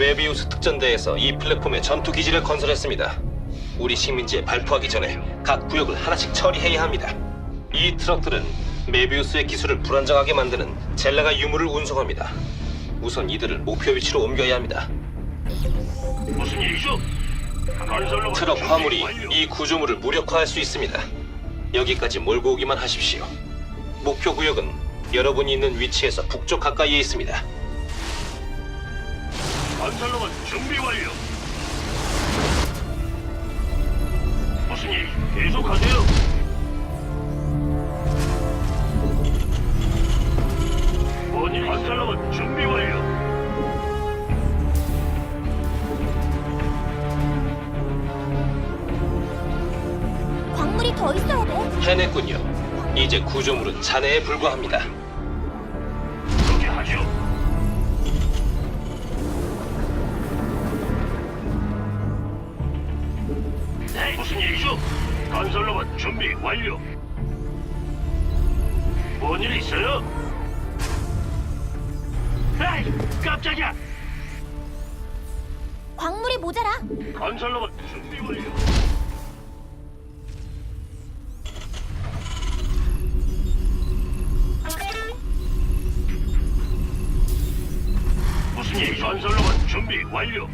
메비우스 특전대에서 이 플랫폼에 전투 기지를 건설했습니다. 우리 식민지에 발포하기 전에 각 구역을 하나씩 처리해야 합니다. 이 트럭들은 메비우스의 기술을 불안정하게 만드는 젤라가 유물을 운송합니다. 우선 이들을 목표 위치로 옮겨야 합니다. 무슨 일이죠? 건설로 트럭 화물이 이 구조물을 무력화할 수 있습니다. 여기까지 몰고 오기만 하십시오. 목표 구역은 여러분이 있는 위치에서 북쪽 가까이에 있습니다. 건설로만 준비 완료. 무슨 일? 계속하세요. 뭔일? 건설로만 준비 완료. 광물이 더 있어야 돼. 해냈군요. 이제 구조물은 잔해에 불과합니다. 건설로만 준비 완료. 뭔 일 있어요? 에이, 깜짝이야. 광물이 모자라. 건설로만 준비 완료. 무슨 일? 건설로만 준비 완료.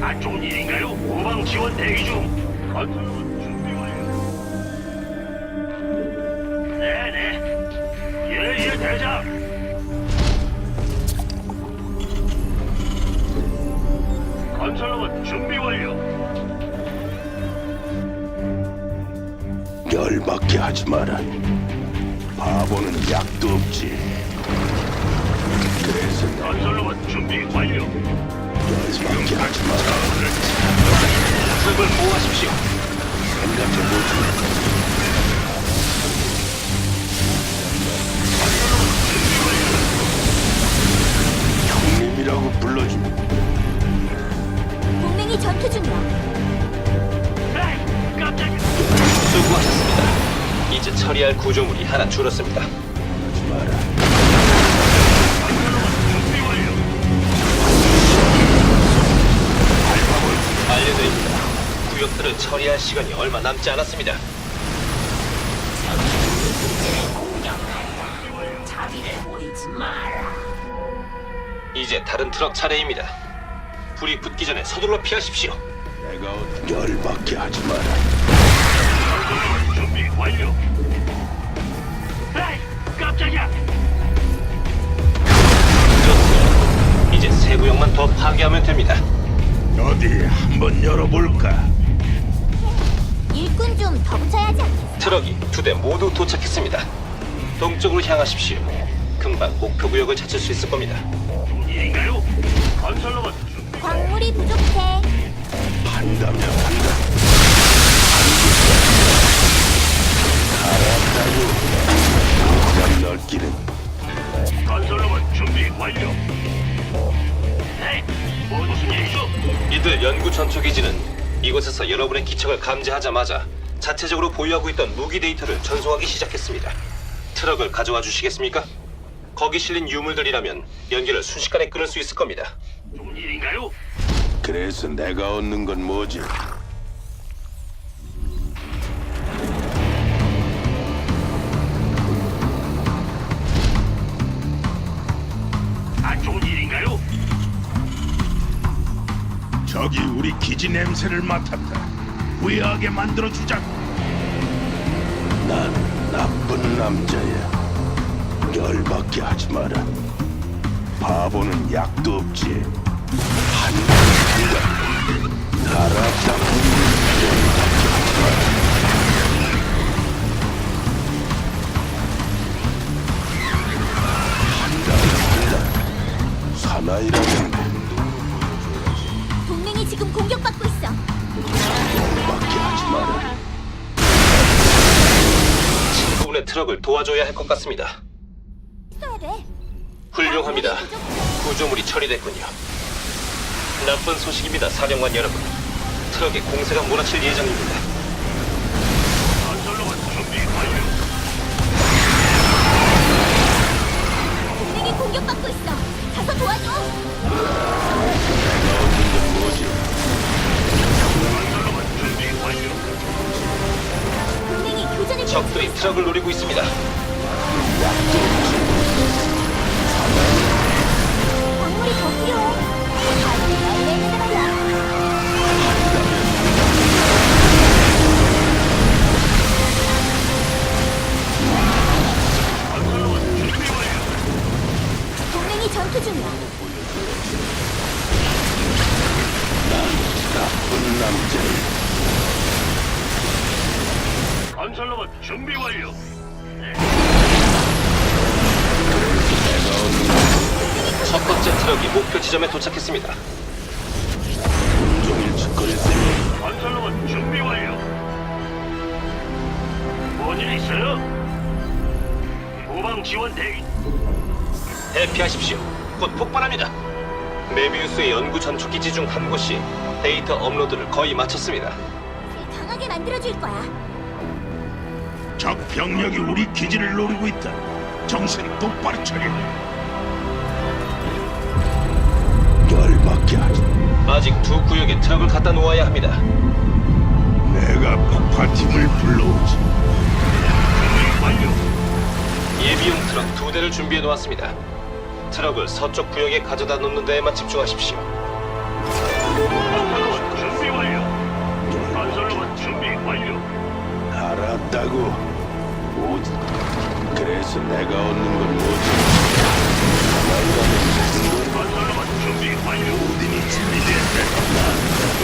안 좋은 일인가요? 후방 지원 대기 중. 건설로만 준비 완료. 네네. 예예 대장. 건설로만 준비 완료. 열받게 하지 마라. 바보는 약도 없지. 그래서 건설로만 준비 완료. 보호하십시오. 형님이라고 불러주. 동맹이 전투 중이야. 수고하셨습니다. 이제 처리할 구조물이 하나 줄었습니다. 하지 마라. 처리할 시간이 얼마 남지 않았습니다. 이제 다른 트럭 차례입니다. 불이 붙기 전에 서둘러 피하십시오. 내가 어- 열받게 하지 마라. 준비 완료. 에이, 깜짝이야. 좋습니다. 이제 세 구역만 더 파괴하면 됩니다. 어디 한번 열어볼까? 일꾼 좀더 붙여야 하지 않겠어? 트럭이 두 대 모두 도착했습니다. 동쪽으로 향하십시오. 금방 목표 구역을 찾을 수 있을 겁니다. 일인가요? 건설로만 준비. 광물이 부족해. 한다면 한다. 알았다고. 당장 넓기는 건설로만 준비 완료. 뭐 무슨 일이죠? 이들 연구 전초 기지는 이곳에서 여러분의 기척을 감지하자마자 자체적으로 보유하고 있던 무기 데이터를 전송하기 시작했습니다. 트럭을 가져와 주시겠습니까? 거기 실린 유물들이라면 연기를 순식간에 끊을 수 있을 겁니다. 좋은 일인가요? 그래서 내가 얻는 건 뭐지? 기지 냄새를 맡았다. 후회하게 만들어 주자고. 난 나쁜 남자야. 열받게 하지 마라. 바보는 약도 없지. 한다 한다. 알았다. 열받게 하지 마라. 한다 한다. 사나이라면 트럭을 도와줘야 할 것 같습니다. 네. 훌륭합니다. 아, 네. 구조물이 처리됐군요. 나쁜 소식입니다, 사령관 여러분. 트럭에 공세가 몰아칠 예정입니다. 공격받고 있어. 가서 도와줘. 적들이 트럭을 노리고 있습니다. 목표 지점에 도착했습니다. 종일 셈이 건설로만 준비 완료. 뭔일 있어요? 후방 지원 대기. 대피하십시오. 곧 폭발합니다. 메비우스의 연구 전초 기지 중 한 곳이 데이터 업로드를 거의 마쳤습니다. 강하게 만들어줄 거야. 적 병력이 우리 기지를 노리고 있다. 정신 똑바로 차려. 하지. 아직 두 구역에 트럭을 갖다 놓아야 합니다. 내가 폭파팀을 불러오지. 완료. 예비용 트럭 두 대를 준비해 놓았습니다. 트럭을 서쪽 구역에 가져다 놓는 데에만 집중하십시오. 준비 완료. 건설로만 준비 완료. 알았다고. 그래서 내가 얻는 건 뭐지? 건설로만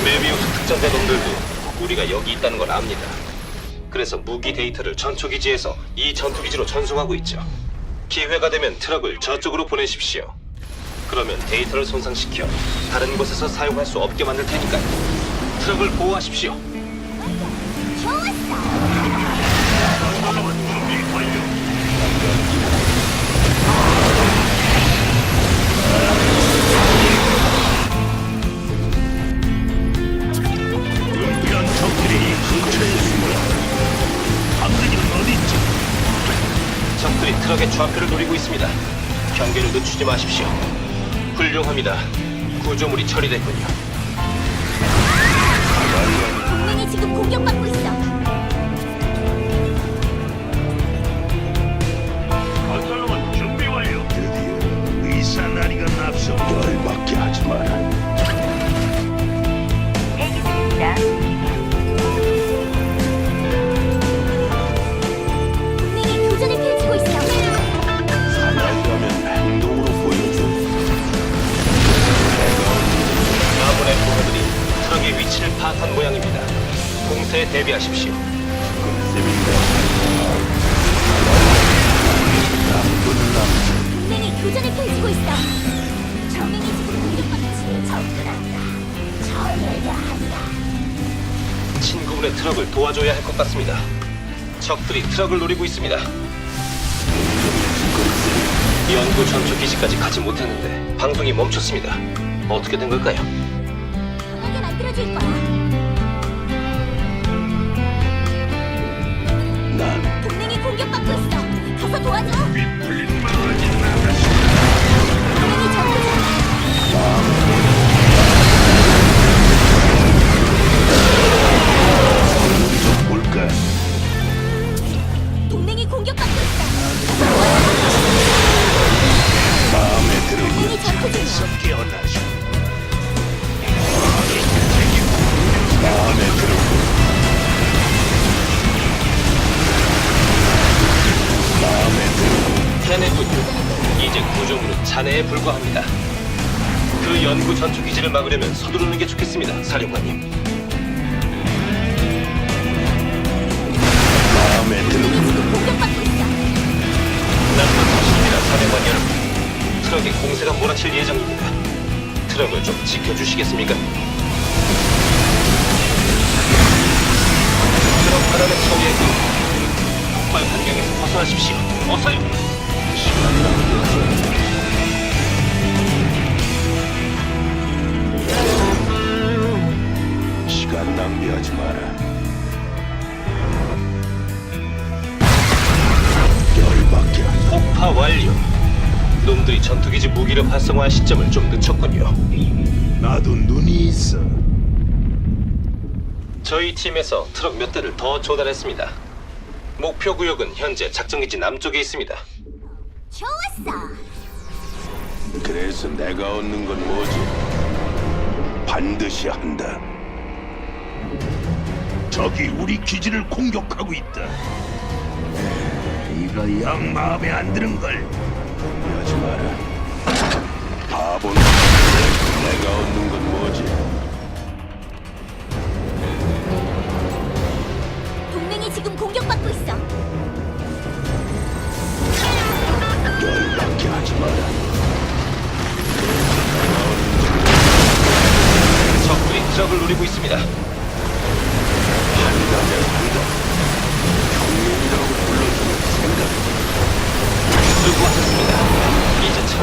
메비우스 특전대 놈들도 우리가 여기 있다는 걸 압니다. 그래서 무기 데이터를 전초 기지에서 이 전투 기지로 전송하고 있죠. 기회가 되면 트럭을 저쪽으로 보내십시오. 그러면 데이터를 손상시켜 다른 곳에서 사용할 수 없게 만들 테니까요. 트럭을 보호하십시오. 늦추지 마십시오. 훌륭합니다. 구조물이 처리됐군요. 동맹이 지금 공격받 모양입니다. 공세에 대비하십시오. 동맹이 교전을 펼치고 있어. 동맹이 지금 공격받지. 접근한다. 처리해야 한다. 친구분의 트럭을 도와줘야 할 것 같습니다. 적들이 트럭을 노리고 있습니다. 연구 전초 기지까지 가지 못했는데 방송이 멈췄습니다. 어떻게 된 걸까요? 강하게 만들어줄 거야. 있어. 가서 도와줘. 풀린 망하지 잔해에 불과합니다. 그 연구 전초 기지를 막으려면 서두르는 게 좋겠습니다, 사령관님. 마음에 들어. 공격받고 있어. 나쁜 소식입니다, 사령관 여러분. 트럭에 공세가 몰아칠 예정입니다. 트럭을 좀 지켜주시겠습니까? 트럭 하나는 처리했고 폭발 환경에서 벗어나십시오. 어서요. 시간 폭파 완료. 놈들이 전투기지 무기를 활성화한 시점을 좀 늦췄군요. 나도 눈이 있어. 저희 팀에서 트럭 몇 대를 더 조달했습니다. 목표 구역은 현재 작전기지 남쪽에 있습니다. 좋았어. 그래서 내가 얻는 건 뭐지? 반드시 한다. 적이 우리 기지를 공격하고 있다. 이거 영 마음에 안 드는 걸. 하지 마라.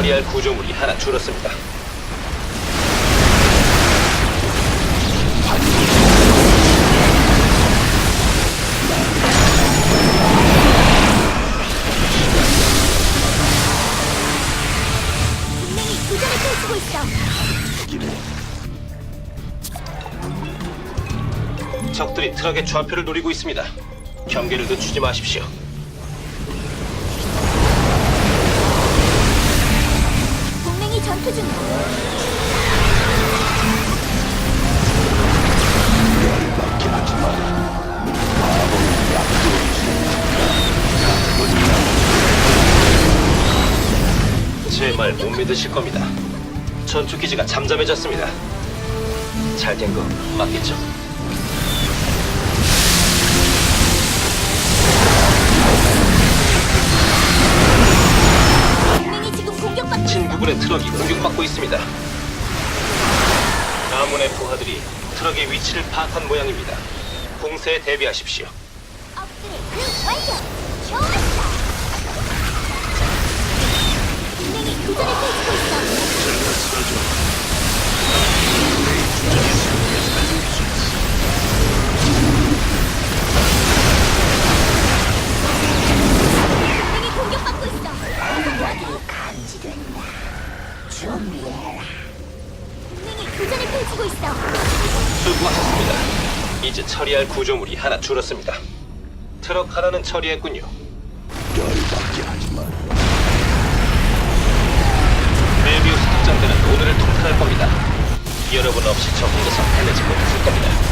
처리할 구조물이 하나 줄었습니다. 동맹이 교전을 펼치고 있어. 적들이 트럭의 좌표를 노리고 있습니다. 경계를 늦추지 마십시오. 믿으실 겁니다. 전투 기지가 잠잠해졌습니다. 잘 된 거 맞겠죠? 동맹이 지금 공격받고 있어. 친구분의 트럭이 공격받고 있습니다. 가문의 부하들이 트럭의 위치를 파악한 모양입니다. 공세에 대비하십시오. 업그레이드 완료. 좋았 수고하셨습니다. 이제 처리할 구조물이 하나 줄었습니다. 트럭 하나는 처리했군요. 통틀할 겁니다. 여러분 없이 저 혼자서 해내지 못했을 겁니다.